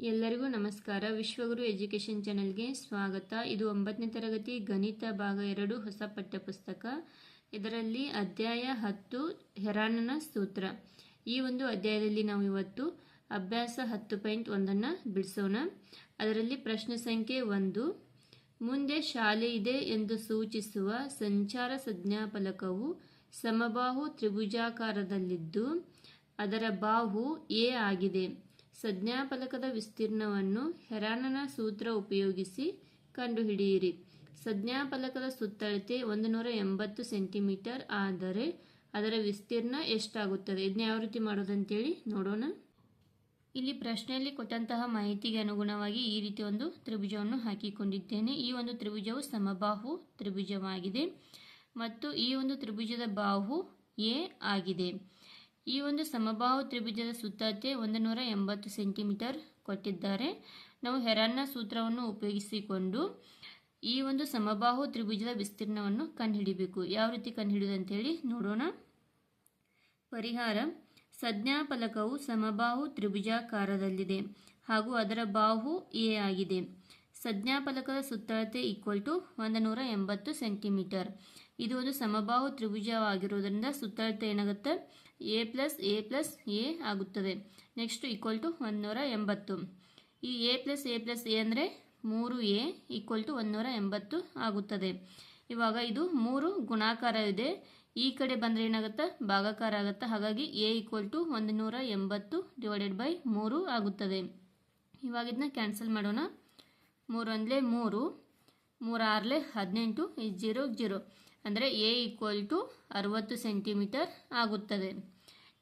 ಎಲ್ಲರಿಗೂ ನಮಸ್ಕಾರ. ವಿಶ್ವಗುರು ಎಜುಕೇಷನ್ ಚಾನೆಲ್ಗೆ ಸ್ವಾಗತ. ಇದು ಒಂಬತ್ತನೇ ತರಗತಿ ಗಣಿತ ಭಾಗ ಎರಡು ಹೊಸ ಪಠ್ಯಪುಸ್ತಕ. ಇದರಲ್ಲಿ ಅಧ್ಯಾಯ ಹತ್ತು, ಹೆರಾನನ ಸೂತ್ರ. ಈ ಒಂದು ಅಧ್ಯಾಯದಲ್ಲಿ ನಾವು ಇವತ್ತು ಅಭ್ಯಾಸ ಹತ್ತು ಪಾಯಿಂಟ್ ಒಂದನ್ನು ಬಿಡಿಸೋಣ. ಅದರಲ್ಲಿ ಪ್ರಶ್ನೆ ಸಂಖ್ಯೆ ಒಂದು. ಮುಂದೆ ಶಾಲೆ ಇದೆ ಎಂದು ಸೂಚಿಸುವ ಸಂಚಾರ ಸಂಜ್ಞಾಫಲಕವು ಸಮಬಾಹು ತ್ರಿಭುಜಾಕಾರದಲ್ಲಿದ್ದು, ಅದರ ಬಾಹು ಎ ಆಗಿದೆ. ಸಂಜ್ಞಾಫಲಕದ ವಿಸ್ತೀರ್ಣವನ್ನು ಹೆರಾನನ ಸೂತ್ರ ಉಪಯೋಗಿಸಿ ಕಂಡುಹಿಡಿಯಿರಿ. ಸಂಜ್ಞಾಫಲಕದ ಸುತ್ತಳತೆ ಒಂದು ನೂರ ಎಂಬತ್ತು ಸೆಂಟಿಮೀಟರ್ ಆದರೆ ಅದರ ವಿಸ್ತೀರ್ಣ ಎಷ್ಟಾಗುತ್ತದೆ? ಇದನ್ನ ಯಾವ ರೀತಿ ಮಾಡೋದಂತೇಳಿ ನೋಡೋಣ. ಇಲ್ಲಿ ಪ್ರಶ್ನೆಯಲ್ಲಿ ಕೊಟ್ಟಂತಹ ಮಾಹಿತಿಗೆ ಅನುಗುಣವಾಗಿ ಈ ರೀತಿ ಒಂದು ತ್ರಿಭುಜವನ್ನು ಹಾಕಿಕೊಂಡಿದ್ದೇನೆ. ಈ ಒಂದು ತ್ರಿಭುಜವು ಸಮಬಾಹು ತ್ರಿಭುಜವಾಗಿದೆ ಮತ್ತು ಈ ಒಂದು ತ್ರಿಭುಜದ ಬಾಹು ಎ ಆಗಿದೆ. ಈ ಒಂದು ಸಮಬಾಹು ತ್ರಿಭುಜದ ಸುತ್ತಳತೆ ಒಂದು ನೂರ ಎಂಬತ್ತು ಸೆಂಟಿಮೀಟರ್ ಕೊಟ್ಟಿದ್ದಾರೆ. ನಾವು ಹೆರಾನ್ನ ಸೂತ್ರವನ್ನು ಉಪಯೋಗಿಸಿಕೊಂಡು ಈ ಒಂದು ಸಮಬಾಹು ತ್ರಿಭುಜದ ವಿಸ್ತೀರ್ಣವನ್ನು ಕಂಡುಹಿಡಿಬೇಕು. ಯಾವ ರೀತಿ ಕಂಡುಹಿಡಿಯೋದಂತೇಳಿ ನೋಡೋಣ. ಪರಿಹಾರ. ಸಂಜ್ಞಾಫಲಕವು ಸಮಬಾಹು ತ್ರಿಭುಜಾಕಾರದಲ್ಲಿದೆ ಹಾಗೂ ಅದರ ಬಾಹು ಎ ಆಗಿದೆ. ಸಂಜ್ಞಾಫಲಕದ ಸುತ್ತಳತೆ ಈಕ್ವಲ್ ಟು ಒಂದು ನೂರ ಎಂಬತ್ತು ಸೆಂಟಿಮೀಟರ್. ಇದು ಒಂದು ಸಮಬಾಹು ತ್ರಿಭುಜವಾಗಿರುವುದರಿಂದ ಸುತ್ತಳತೆ ಏನಾಗುತ್ತೆ? A plus A plus A ಆಗುತ್ತದೆ. ನೆಕ್ಸ್ಟ್ ಈಕ್ವಲ್ ಟು ಒಂದುನೂರ ಎಂಬತ್ತು. ಈ A plus A plus A ಅಂದರೆ ಮೂರು ಎ ಈಕ್ವಲ್ ಟು ಒಂದುನೂರ ಎಂಬತ್ತು ಆಗುತ್ತದೆ. ಇವಾಗ ಇದು ಮೂರು ಗುಣಾಕಾರ ಇದೆ. ಈ ಕಡೆ ಬಂದರೆ ಏನಾಗುತ್ತೆ? ಭಾಗಾಕಾರ ಆಗುತ್ತೆ. ಹಾಗಾಗಿ ಎ ಈಕ್ವಲ್ ಟು ಒಂದು ನೂರ ಎಂಬತ್ತು ಡಿವೈಡೆಡ್ ಬೈ ಮೂರು ಆಗುತ್ತದೆ. ಇವಾಗ ಇದನ್ನ ಕ್ಯಾನ್ಸಲ್ ಮಾಡೋಣ. ಮೂರು ಒಂದಲೇ ಮೂರು. ಮೂರಾರಲೆ ಹದಿನೆಂಟು ಈ ಜೀರೋ ಜೀರೋ ಅಂದರೆ ಎ ಈಕ್ವಲ್ ಟು ಅರುವತ್ತು ಸೆಂಟಿಮೀಟರ್ ಆಗುತ್ತದೆ.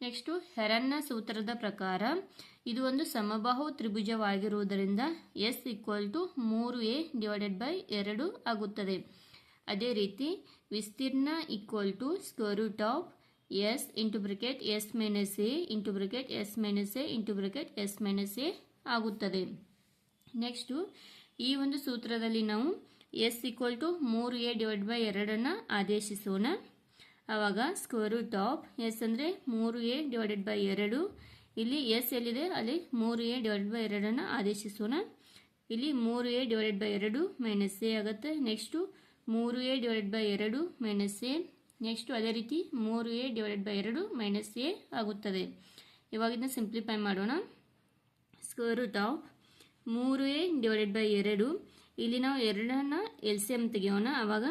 ನೆಕ್ಸ್ಟು ಹೆರನ್ನ ಸೂತ್ರದ ಪ್ರಕಾರ ಇದು ಒಂದು ಸಮಬಾಹು ತ್ರಿಭುಜವಾಗಿರುವುದರಿಂದ ಎಸ್ ಈಕ್ವಲ್ ಟು ಮೂರು ಎ ಡಿವೈಡೆಡ್ ಬೈ ಎರಡು ಆಗುತ್ತದೆ. ಅದೇ ರೀತಿ ವಿಸ್ತೀರ್ಣ equal to square root of S into bracket S minus A into bracket S minus A into bracket S minus A ಆಗುತ್ತದೆ. ನೆಕ್ಸ್ಟು ಈ ಒಂದು ಸೂತ್ರದಲ್ಲಿ ನಾವು ಎಸ್ ಈಕ್ವಲ್ ಟು ಮೂರು ಎ ಡಿವೈಡ್ ಬೈ ಎರಡನ್ನು ಆದೇಶಿಸೋಣ. ಆವಾಗ ಸ್ಕ್ವೇರ್ ರೂಟ್ ಆಫ್ ಎಸ್ ಅಂದರೆ ಮೂರು ಎ ಡಿವೈಡೆಡ್ ಬೈ ಎರಡು. ಇಲ್ಲಿ ಎಸ್ ಎಲ್ಲಿದೆ? ಅಲ್ಲಿ ಮೂರು ಎ ಡಿವೈಡೆಡ್ ಬೈ ಎರಡನ್ನು ಆದೇಶಿಸೋಣ. ಇಲ್ಲಿ ಮೂರು ಎ ಡಿವೈಡೆಡ್ ಬೈ ಎರಡು ಮೈನಸ್ ಎ ಆಗುತ್ತೆ. ನೆಕ್ಸ್ಟು ಮೂರು ಎ ಡಿವೈಡೆಡ್ ಬೈ ಎರಡು ಮೈನಸ್ ಎ. ನೆಕ್ಸ್ಟು ಅದೇ ರೀತಿ ಮೂರು ಎ ಡಿವೈಡೆಡ್ ಬೈ ಎರಡು ಮೈನಸ್ ಎ ಆಗುತ್ತದೆ. ಇವಾಗ ಇದನ್ನ ಸಿಂಪ್ಲಿಫೈ ಮಾಡೋಣ. ಸ್ಕ್ವೇರ್ ರೂಟ್ ಆಫ್ ಮೂರು ಎ ಡಿವೈಡೆಡ್ ಬೈ ಎರಡು. ಇಲ್ಲಿ ನಾವು ಎರಡನ್ನ ಎಲ್ ಸಿ ಎಂ ತೆಗೆಯೋಣ. ಆವಾಗ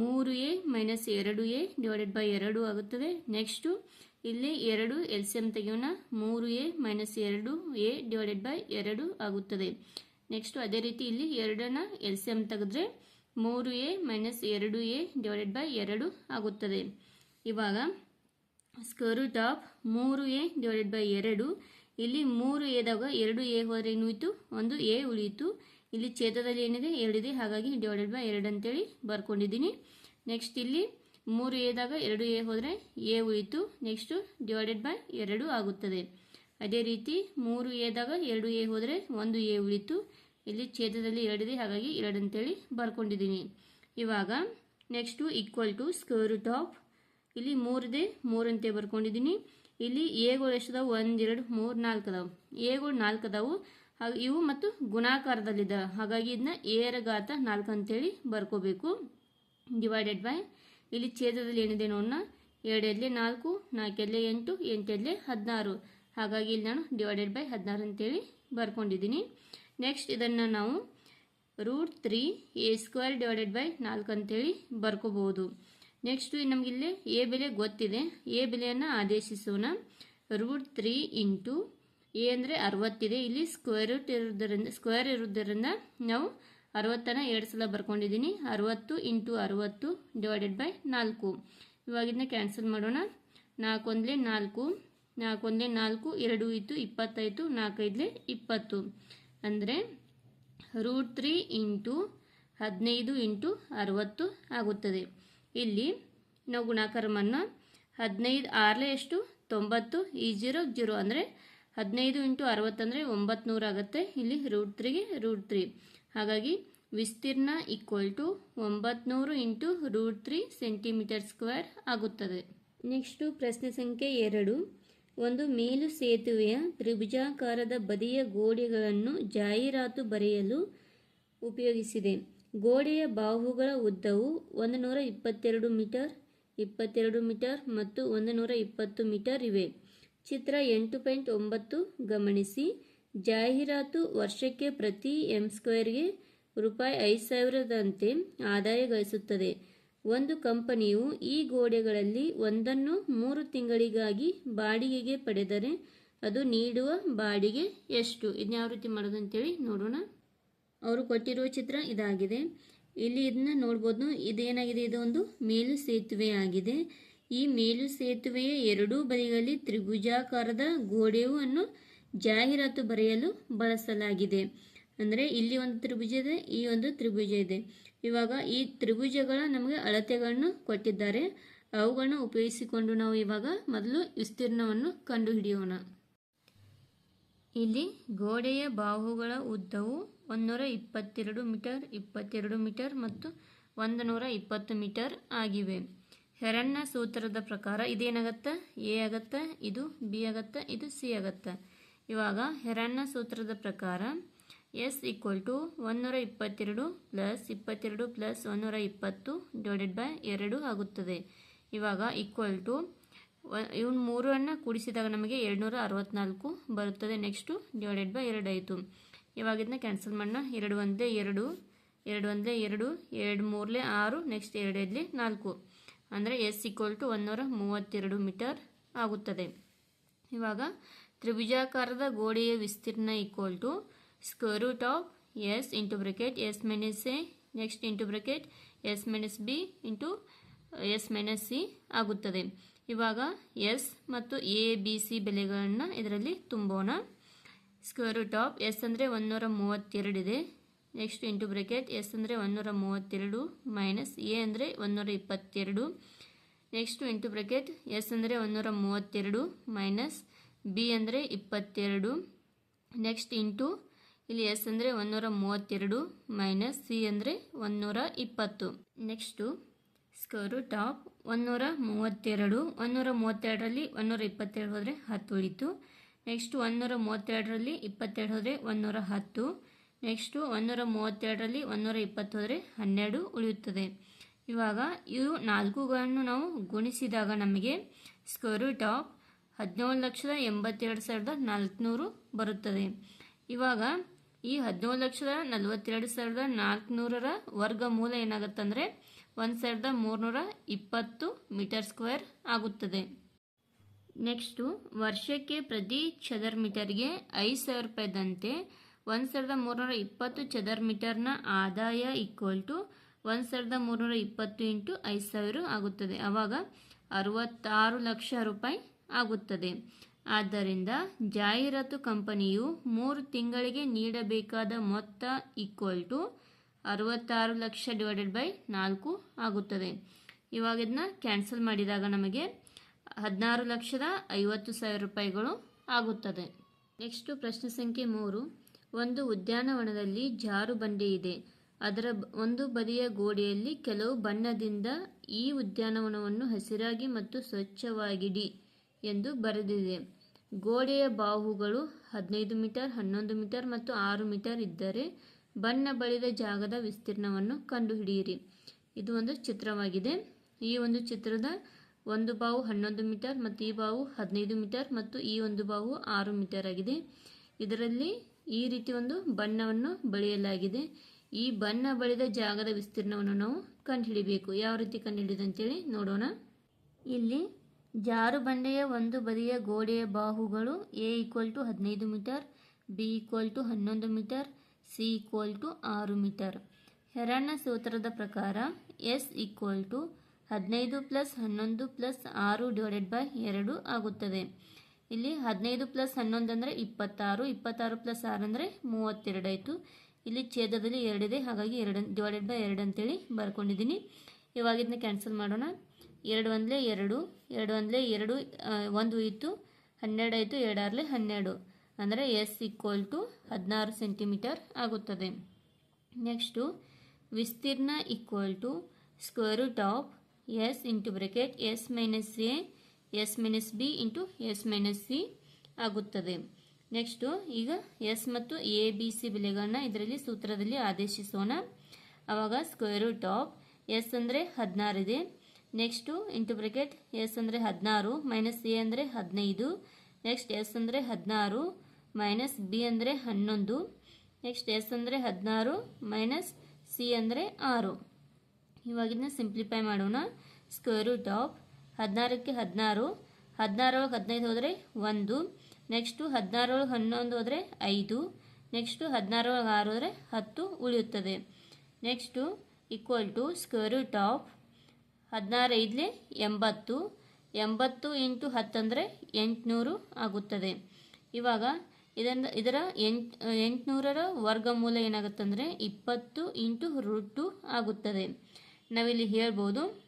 ಮೂರು ಎ ಮೈನಸ್ ಎರಡು ಎ ಡಿವೈಡೆಡ್ ಬೈ ಎರಡು ಆಗುತ್ತದೆ. ನೆಕ್ಸ್ಟು ಇಲ್ಲಿ ಎರಡು ಎಲ್ ಸಿ ಎಂ ತೆಗೆಯೋಣ. ಮೂರು ಎ ಮೈನಸ್ ಎರಡು ಎ ಡಿವೈಡೆಡ್ ಬೈ ಎರಡು ಆಗುತ್ತದೆ. ನೆಕ್ಸ್ಟು ಅದೇ ರೀತಿ ಇಲ್ಲಿ ಎರಡನ್ನ ಎಲ್ ಸಿ ಎಂ ತೆಗೆದ್ರೆ ಮೂರು ಎ ಮೈನಸ್ ಎರಡು ಎ ಡಿವೈಡೆಡ್ ಬೈ ಎರಡು ಆಗುತ್ತದೆ. ಇವಾಗ ಸ್ಕ್ವೇರ್ ರೂಟ್ ಆಫ್ ಮೂರು ಎ ಡಿವೈಡೆಡ್ ಬೈ ಎರಡು. ಇಲ್ಲಿ ಮೂರು ಎದಾಗ ಎರಡು ಎ ಹೋದರೆ ಏನುಯಿತು ಒಂದು ಎ ಉಳಿಯಿತು. ಇಲ್ಲಿ ಛೇದದಲ್ಲಿ ಏನಿದೆ? ಎರಡಿದೆ. ಹಾಗಾಗಿ ಡಿವೈಡೆಡ್ ಬೈ ಎರಡು ಅಂತೇಳಿ ಬರ್ಕೊಂಡಿದ್ದೀನಿ. ನೆಕ್ಸ್ಟ್ ಇಲ್ಲಿ ಮೂರು ಎದಾಗ ಎರಡು ಎ ಹೋದರೆ ಎ ಉಳಿಯಿತು ನೆಕ್ಸ್ಟು ಡಿವೈಡೆಡ್ ಬೈ ಎರಡು ಆಗುತ್ತದೆ. ಅದೇ ರೀತಿ ಮೂರು ಎದಾಗ ಎರಡು ಎ ಹೋದರೆ ಒಂದು ಎ ಉಳಿತು. ಇಲ್ಲಿ ಛೇದದಲ್ಲಿ ಎರಡಿದೆ. ಹಾಗಾಗಿ ಎರಡು ಅಂತೇಳಿ ಬರ್ಕೊಂಡಿದ್ದೀನಿ. ಇವಾಗ next equal to square root of ಇಲ್ಲಿ ಮೂರಿದೆ. ಮೂರಂತೆ ಬರ್ಕೊಂಡಿದ್ದೀನಿ. ಇಲ್ಲಿ ಎಗಳು ಎಷ್ಟದಾವು ಎರಡು, ಮೂರು, ನಾಲ್ಕು ಅದಾವು. ಎಗಳು ನಾಲ್ಕು ಅದಾವು. ಹಾಗೆ ಇವು ಮತ್ತು ಗುಣಾಕಾರದಲ್ಲಿದ್ದಾವೆ ಹಾಗಾಗಿ ಇದನ್ನ ಏರ ಘಾತ ನಾಲ್ಕು ಅಂತೇಳಿ ಬರ್ಕೋಬೇಕು. ಡಿವೈಡೆಡ್ ಬೈ ಇಲ್ಲಿ ಛೇದದಲ್ಲಿ ಏನಿದೆ ನೋಡೋಣ ಎರಡೆಲ್ಲೆ ನಾಲ್ಕು ನಾಲ್ಕೆಡ್ಲೆ ಎಂಟು ಎಂಟೆಡ್ಲೆ ಹದಿನಾರು. ಹಾಗಾಗಿ ಇಲ್ಲಿ ನಾನು ಡಿವೈಡೆಡ್ ಬೈ ಹದಿನಾರು ಅಂತೇಳಿ ಬರ್ಕೊಂಡಿದ್ದೀನಿ. ನೆಕ್ಸ್ಟ್ ಇದನ್ನು ನಾವು root three A square divided by ನಾಲ್ಕು ಅಂತೇಳಿ ಬರ್ಕೋಬೋದು. ನೆಕ್ಸ್ಟು ನಮಗಿಲ್ಲಿ ಎ ಬೆಲೆ ಗೊತ್ತಿದೆ. ಎ ಬೆಲೆಯನ್ನು ಆದೇಶಿಸೋಣ. ರೂಟ್ ತ್ರೀ ಇಂಟು ಎ ಅಂದರೆ ಅರವತ್ತಿದೆ. ಇಲ್ಲಿ ಸ್ಕ್ವೇರ್ ರೂಟ್ ಇರೋದರಿಂದ ಸ್ಕ್ವೇರ್ ಇರೋದರಿಂದ ನಾವು ಅರವತ್ತನ್ನು ಎರಡು ಸಲ ಬರ್ಕೊಂಡಿದ್ದೀನಿ. ಅರವತ್ತು ಇಂಟು ಅರವತ್ತು ಡಿವೈಡೆಡ್ ಬೈ ನಾಲ್ಕು. ಇವಾಗ ಇದನ್ನ ಕ್ಯಾನ್ಸಲ್ ಮಾಡೋಣ. ನಾಲ್ಕೊಂದಲೆ ನಾಲ್ಕು ನಾಲ್ಕೊಂದಲೆ ನಾಲ್ಕು, ಎರಡು ಇತ್ತು ಇಪ್ಪತ್ತಾಯಿತು ನಾಲ್ಕೈದಲೆ ಇಪ್ಪತ್ತು. ಅಂದರೆ ರೂಟ್ ತ್ರೀ ಇಂಟು ಹದಿನೈದು ಇಂಟು ಅರವತ್ತು ಆಗುತ್ತದೆ. ಇಲ್ಲಿ ನಾವು ಗುಣಾಕಾರವನ್ನು ಹದಿನೈದು ಆರಲೆ ಎಷ್ಟು? ತೊಂಬತ್ತು, ಈ ಜೀರೋ ಜೀರೋ ಅಂದರೆ ಹದಿನೈದು ಇಂಟು ಅರವತ್ತಂದರೆ ಒಂಬತ್ತು ನೂರು ಆಗುತ್ತೆ. ಇಲ್ಲಿ ರೂಟ್ ತ್ರೀಗೆ ರೂಟ್ ತ್ರೀ ಹಾಗಾಗಿ ವಿಸ್ತೀರ್ಣ equal to ಒಂಬತ್ನೂರು into root three centimetre square ಆಗುತ್ತದೆ. ನೆಕ್ಸ್ಟು ಪ್ರಶ್ನೆ ಸಂಖ್ಯೆ ಎರಡು. ಒಂದು ಮೇಲು ಸೇತುವೆಯ ತ್ರಿಭುಜಾಕಾರದ ಬದಿಯ ಗೋಡೆಗಳನ್ನು ಜಾಹೀರಾತು ಬರೆಯಲು ಉಪಯೋಗಿಸಿದೆ. ಗೋಡೆಯ ಬಾಹುಗಳ ಉದ್ದವು ಒಂದು ನೂರ ಇಪ್ಪತ್ತೆರಡು ಮೀಟರ್ ಇಪ್ಪತ್ತೆರಡು ಮೀಟರ್ ಮತ್ತು ಒಂದು ನೂರ ಇಪ್ಪತ್ತು ಮೀಟರ್ ಇವೆ. ಚಿತ್ರ ಎಂಟು ಪಾಯಿಂಟ್ ಒಂಬತ್ತು ಗಮನಿಸಿ. ಜಾಹೀರಾತು ವರ್ಷಕ್ಕೆ ಪ್ರತಿ ಎಂ ಸ್ಕ್ವೇರ್ಗೆ ರೂಪಾಯಿ ಐದು ಸಾವಿರದಂತೆ ಆದಾಯ ಗಳಿಸುತ್ತದೆ. ಒಂದು ಕಂಪನಿಯು ಈ ಗೋಡೆಗಳಲ್ಲಿ ಒಂದನ್ನು ಮೂರು ತಿಂಗಳಿಗಾಗಿ ಬಾಡಿಗೆಗೆ ಪಡೆದರೆ ಅದು ನೀಡುವ ಬಾಡಿಗೆ ಎಷ್ಟು? ಇದನ್ನ ಯಾವ ರೀತಿ ಮಾಡೋದು ಅಂತೇಳಿ ನೋಡೋಣ. ಅವರು ಕೊಟ್ಟಿರುವ ಚಿತ್ರ ಇದಾಗಿದೆ. ಇಲ್ಲಿ ಇದನ್ನ ನೋಡ್ಬೋದು. ಇದೇನಾಗಿದೆ? ಇದು ಒಂದು ಮೇಲು ಸೇತುವೆ ಆಗಿದೆ ಈ ಮೇಲು ಸೇತುವೆಯ ಎರಡೂ ಬದಿಗಳಲ್ಲಿ ತ್ರಿಭುಜಾಕಾರದ ಗೋಡೆಯನ್ನು ಜಾಹೀರಾತು ಬರೆಯಲು ಬಳಸಲಾಗಿದೆ. ಅಂದರೆ ಇಲ್ಲಿ ಒಂದು ತ್ರಿಭುಜ ಇದೆ, ಈ ಒಂದು ತ್ರಿಭುಜ ಇದೆ. ಇವಾಗ ಈ ತ್ರಿಭುಜಗಳ ನಮಗೆ ಅಳತೆಗಳನ್ನು ಕೊಟ್ಟಿದ್ದಾರೆ. ಅವುಗಳನ್ನು ಉಪಯೋಗಿಸಿಕೊಂಡು ನಾವು ಇವಾಗ ಮೊದಲು ವಿಸ್ತೀರ್ಣವನ್ನು ಕಂಡುಹಿಡಿಯೋಣ. ಇಲ್ಲಿ ಗೋಡೆಯ ಬಾಹುಗಳ ಉದ್ದವು ಒಂದೂರ ಇಪ್ಪತ್ತೆರಡು ಮೀಟರ್ ಇಪ್ಪತ್ತೆರಡು ಮೀಟರ್ ಮತ್ತು ಒಂದು ನೂರ ಇಪ್ಪತ್ತು ಮೀಟರ್ ಆಗಿವೆ. ಹೆರನ್ನ ಸೂತ್ರದ ಪ್ರಕಾರ ಇದೇನಾಗತ್ತೆ? ಎ ಆಗತ್ತೆ, ಇದು ಬಿ ಆಗತ್ತೆ, ಇದು ಸಿ ಆಗತ್ತೆ. ಇವಾಗ ಹೆರಣ್ಣ ಸೂತ್ರದ ಪ್ರಕಾರ ಎಸ್ ಈಕ್ವಲ್ ಟು ಒಂದೂರ ಇಪ್ಪತ್ತೆರಡು ಪ್ಲಸ್ ಇಪ್ಪತ್ತೆರಡು ಪ್ಲಸ್ ಒಂದೂರ ಇಪ್ಪತ್ತು ಡಿವೈಡೆಡ್ ಬೈ ಎರಡು ಆಗುತ್ತದೆ. ಇವಾಗ ಈಕ್ವಲ್ ಟು ಇವನ್ ಮೂರನ್ನು ಕೂಡಿಸಿದಾಗ ನಮಗೆ ಎರಡುನೂರ ಅರವತ್ನಾಲ್ಕು ಬರುತ್ತದೆ. ನೆಕ್ಸ್ಟು ಡಿವೈಡೆಡ್ ಬೈ ಎರಡು ಆಯಿತು. ಇವಾಗ ಇದನ್ನ ಕ್ಯಾನ್ಸಲ್ ಮಾಡೋಣ. ಎರಡು ಒಂದೇ ಎರಡು ಎರಡು ಒಂದೇ ಎರಡು ಎರಡು ಮೂರಲೇ ಆರು, ನೆಕ್ಸ್ಟ್ ಎರಡಲ್ಲಿ ನಾಲ್ಕು. ಅಂದರೆ ಎಸ್ ಈಕ್ವಲ್ ಟು ಒಂದೂರ ಮೂವತ್ತೆರಡು ಮೀಟರ್ ಆಗುತ್ತದೆ. ಇವಾಗ ತ್ರಿಭುಜಾಕಾರದ ಗೋಡೆಯ ವಿಸ್ತೀರ್ಣ equal to square root of S into bracket S minus A next into bracket S minus B into S minus C ಆಗುತ್ತದೆ. ಇವಾಗ ಎಸ್ ಮತ್ತು ಎ ಬಿ ಸಿ ಬೆಲೆಗಳನ್ನು ಇದರಲ್ಲಿ ತುಂಬೋಣ. ಸ್ಕ್ವೇರ್ ರೂಟ್ ಆಫ್ ಎಸ್ ಅಂದರೆ ಒಂದೂರ ಮೂವತ್ತೆರಡಿದೆ ನೆಕ್ಸ್ಟ್ ಇಂಟು ಬ್ರೆಕೆಟ್ ಎಸ್ ಅಂದರೆ ಒಂದೂರ ಮೂವತ್ತೆರಡು ಮೈನಸ್ ಎ ಅಂದರೆ ಒಂದೂರ ಇಪ್ಪತ್ತೆರಡು. ನೆಕ್ಸ್ಟ್ ಇಂಟು ಬ್ರೆಕೆಟ್ ಎಸ್ ಅಂದರೆ ಒಂದೂರ ಮೂವತ್ತೆರಡು ಮೈನಸ್ ಬಿ ಅಂದರೆ ಇಪ್ಪತ್ತೆರಡು. ನೆಕ್ಸ್ಟ್ ಇಂಟು ಇಲ್ಲಿ ಎಸ್ ಅಂದರೆ ಒಂದೂರ ಮೂವತ್ತೆರಡು ಮೈನಸ್ ಸಿ ಅಂದರೆ ಒಂದೂರ ಇಪ್ಪತ್ತು. ನೆಕ್ಸ್ಟು ಸ್ಕ್ವೇರ್ ಟಾಪ್ ಒಂದೂರ ಮೂವತ್ತೆರಡು. ಒಂದೂರ ಮೂವತ್ತೆರಡರಲ್ಲಿ ಒಂದೂರ ಇಪ್ಪತ್ತೆರಡು ಹೋದರೆ ಹತ್ತು ಉಳಿತು. ನೆಕ್ಸ್ಟು ಒಂದೂರ ಮೂವತ್ತೆರಡರಲ್ಲಿ ಇಪ್ಪತ್ತೆರಡು ಹೋದರೆ ಒಂದೂರ ಹತ್ತು. ನೆಕ್ಸ್ಟು ಒಂದೂರ ಮೂವತ್ತೆರಡರಲ್ಲಿ ಒಂದೂರ ಇಪ್ಪತ್ತು ಹೋದರೆ ಹನ್ನೆರಡು ಉಳಿಯುತ್ತದೆ. ಇವಾಗ ಇವು ನಾಲ್ಕುಗಳನ್ನು ನಾವು ಗುಣಿಸಿದಾಗ ನಮಗೆ ಸ್ಕ್ವೇರ್ ರೂಟ್ ಆಫ್ ಹದಿನೇಳು ಲಕ್ಷದ ಎಂಬತ್ತೆರಡು ಸಾವಿರದ ನಾಲ್ಕುನೂರು ಬರುತ್ತದೆ. ಇವಾಗ ಈ ಹದಿನೇಳು ಲಕ್ಷದ ನಲವತ್ತೆರಡು ಸಾವಿರದ ನಾಲ್ಕುನೂರರ ವರ್ಗಮೂಲ ಏನಾಗುತ್ತಂದರೆ ಒಂದು ಸಾವಿರದ ಮೂರುನೂರ ಇಪ್ಪತ್ತು ಮೀಟರ್ ಸ್ಕ್ವೇರ್ ಆಗುತ್ತದೆ. ನೆಕ್ಸ್ಟು ವರ್ಷಕ್ಕೆ ಪ್ರತಿ ಚದರ್ ಮೀಟರ್ಗೆ ಐದು ಸಾವಿರ ರೂಪಾಯಿದಂತೆ ಒಂದು ಸಾವಿರದ ಮೂರುನೂರ ಇಪ್ಪತ್ತು ಚದರ್ ಮೀಟರ್ನ ಆದಾಯ ಈಕ್ವಲ್ ಟು ಒಂದು ಸಾವಿರದ ಮೂರುನೂರ ಇಪ್ಪತ್ತು ಇಂಟು ಐದು ಸಾವಿರ ಆಗುತ್ತದೆ. ಆವಾಗ ಅರವತ್ತಾರು ಲಕ್ಷ ರೂಪಾಯಿ ಆಗುತ್ತದೆ. ಆದ್ದರಿಂದ ಜಾಹೀರಾತು ಕಂಪನಿಯು ಮೂರು ತಿಂಗಳಿಗೆ ನೀಡಬೇಕಾದ ಮೊತ್ತ ಈಕ್ವಲ್ ಟು ಅರವತ್ತಾರು ಲಕ್ಷ ಡಿವೈಡೆಡ್ ಬೈ ನಾಲ್ಕು ಆಗುತ್ತದೆ. ಇವಾಗ ಇದನ್ನ ಕ್ಯಾನ್ಸಲ್ ಮಾಡಿದಾಗ ನಮಗೆ ಹದಿನಾರು ಲಕ್ಷದ ಐವತ್ತು ಸಾವಿರ ರೂಪಾಯಿಗಳು ಆಗುತ್ತದೆ. ನೆಕ್ಸ್ಟು ಪ್ರಶ್ನೆ ಸಂಖ್ಯೆ ಮೂರು. ಒಂದು ಉದ್ಯಾನವನದಲ್ಲಿ ಜಾರು ಬಂಡೆ ಇದೆ. ಅದರ ಒಂದು ಬದಿಯ ಗೋಡೆಯಲ್ಲಿ ಕೆಲವು ಬಣ್ಣದಿಂದ ಈ ಉದ್ಯಾನವನವನ್ನು ಹಸಿರಾಗಿ ಮತ್ತು ಸ್ವಚ್ಛವಾಗಿಡಿ ಎಂದು ಬರೆದಿದೆ. ಗೋಡೆಯ ಬಾಹುಗಳು ಹದಿನೈದು ಮೀಟರ್, ಹನ್ನೊಂದು ಮೀಟರ್ ಮತ್ತು ಆರು ಮೀಟರ್ ಇದ್ದರೆ ಬಣ್ಣ ಬಳಿದ ಜಾಗದ ವಿಸ್ತೀರ್ಣವನ್ನು ಕಂಡುಹಿಡಿಯಿರಿ. ಇದು ಒಂದು ಚಿತ್ರವಾಗಿದೆ. ಈ ಒಂದು ಚಿತ್ರದ ಒಂದು ಬಾವು ಹನ್ನೊಂದು ಮೀಟರ್ ಮತ್ತು ಈ ಬಾವು ಹದಿನೈದು ಮೀಟರ್ ಮತ್ತು ಈ ಒಂದು ಬಾವು ಆರು ಮೀಟರ್ ಆಗಿದೆ. ಇದರಲ್ಲಿ ಈ ರೀತಿ ಒಂದು ಬಣ್ಣವನ್ನು ಬಳಿಯಲಾಗಿದೆ. ಈ ಬಣ್ಣ ಬಳಿದ ಜಾಗದ ವಿಸ್ತೀರ್ಣವನ್ನು ನಾವು ಕಂಡುಹಿಡಿಬೇಕು ಯಾವ ರೀತಿ ಕಂಡುಹಿಡಿದಂತೇಳಿ ನೋಡೋಣ. ಇಲ್ಲಿ ಜಾರು ಬಂಡೆಯ ಒಂದು ಬದಿಯ ಗೋಡೆಯ ಬಾಹುಗಳು ಎ ಈಕ್ವಲ್ ಟು ಹದಿನೈದು ಮೀಟರ್ ಬಿ ಈಕ್ವಲ್ ಟು ಹನ್ನೊಂದು ಮೀಟರ್ ಸಿ ಈಕ್ವಲ್ ಟು ಆರು ಮೀಟರ್ ಹೆರಣ್ಣ ಸೂತ್ರದ ಪ್ರಕಾರ ಎಸ್ ಈಕ್ವಲ್ ಟು ಹದಿನೈದು ಪ್ಲಸ್ ಹನ್ನೊಂದು ಪ್ಲಸ್ ಆರು ಡಿವೈಡೆಡ್ ಬೈ ಎರಡು ಆಗುತ್ತದೆ. ಇಲ್ಲಿ ಹದಿನೈದು ಪ್ಲಸ್ ಹನ್ನೊಂದು ಅಂದರೆ ಇಪ್ಪತ್ತಾರು ಇಪ್ಪತ್ತಾರು ಪ್ಲಸ್ ಆರು ಅಂದರೆ ಮೂವತ್ತೆರಡು ಆಯಿತು. ಇಲ್ಲಿ ಛೇದದಲ್ಲಿ ಎರಡಿದೆ ಹಾಗಾಗಿ ಎರಡು ಡಿವೈಡೆಡ್ ಬೈ ಎರಡು ಅಂತೇಳಿ ಬರ್ಕೊಂಡಿದ್ದೀನಿ. ಇವಾಗ ಇದನ್ನ ಕ್ಯಾನ್ಸಲ್ ಮಾಡೋಣ. ಎರಡು ಒಂದಲೇ ಎರಡು ಎರಡು ಒಂದಲೇ ಎರಡು ಒಂದು ಇತ್ತು, ಹನ್ನೆರಡು ಆಯಿತು ಎರಡಾರಲೆ ಹನ್ನೆರಡು. ಅಂದರೆ ಎಸ್ ಈಕ್ವಲ್ ಟು ಹದಿನಾರು ಸೆಂಟಿಮೀಟರ್ ಆಗುತ್ತದೆ. ನೆಕ್ಸ್ಟು ವಿಸ್ತೀರ್ಣ equal to square root of S into bracket S minus A S minus B into S minus C ಆಗುತ್ತದೆ. ನೆಕ್ಸ್ಟು ಈಗ ಎಸ್ ಮತ್ತು ಎ ಬಿ ಸಿ ಬೆಲೆಗಳನ್ನ ಇದರಲ್ಲಿ ಸೂತ್ರದಲ್ಲಿ ಆದೇಶಿಸೋಣ. ಆವಾಗ ಸ್ಕ್ವೇರ್ ರೂಟ್ ಆಫ್ ಎಸ್ ಅಂದರೆ ಹದಿನಾರಿದೆ ನೆಕ್ಸ್ಟು ಇಂಟು ಬ್ರಿಕೆಟ್ ಎಸ್ ಅಂದರೆ ಹದಿನಾರು ಮೈನಸ್ ಎ ಅಂದರೆ ಹದಿನೈದು. ನೆಕ್ಸ್ಟ್ ಎಸ್ ಅಂದರೆ ಹದಿನಾರು ಮೈನಸ್ ಬಿ ಅಂದರೆ ಹನ್ನೊಂದು. ನೆಕ್ಸ್ಟ್ ಎಸ್ ಅಂದರೆ ಹದಿನಾರು ಮೈನಸ್ ಸಿ ಅಂದರೆ ಆರು. ಇವಾಗಿನ ಸಿಂಪ್ಲಿಫೈ ಮಾಡೋಣ. ಸ್ಕ್ವೇರ್ ರೂಟ್ ಆಫ್ ಹದಿನಾರಕ್ಕೆ ಹದಿನಾರು, ಹದಿನಾರೊಳಗೆ ಹದಿನೈದು ಹೋದರೆ ಒಂದು ನೆಕ್ಸ್ಟು ಹದಿನಾರೊಳಗೆ ಹನ್ನೊಂದು ಹೋದರೆ ಐದು ನೆಕ್ಸ್ಟು ಹದಿನಾರೊಳಗೆ ಆರು ಹೋದರೆ ಹತ್ತು ಉಳಿಯುತ್ತದೆ. Next equal to square root of ಹದಿನಾರು ಐದಲೇ ಎಂಬತ್ತು ಎಂಬತ್ತು ಇಂಟು ಹತ್ತಂದರೆ ಎಂಟುನೂರು ಆಗುತ್ತದೆ. ಇವಾಗ ಇದನ್ನು ಇದರ ಎಂಟು ಎಂಟುನೂರರ ವರ್ಗಮೂಲ ಏನಾಗುತ್ತಂದರೆ ಇಪ್ಪತ್ತು ಇಂಟು ರೂಟ್ ಆಗುತ್ತದೆ. ನಾವಿಲ್ಲಿ ಹೇಳ್ಬೋದು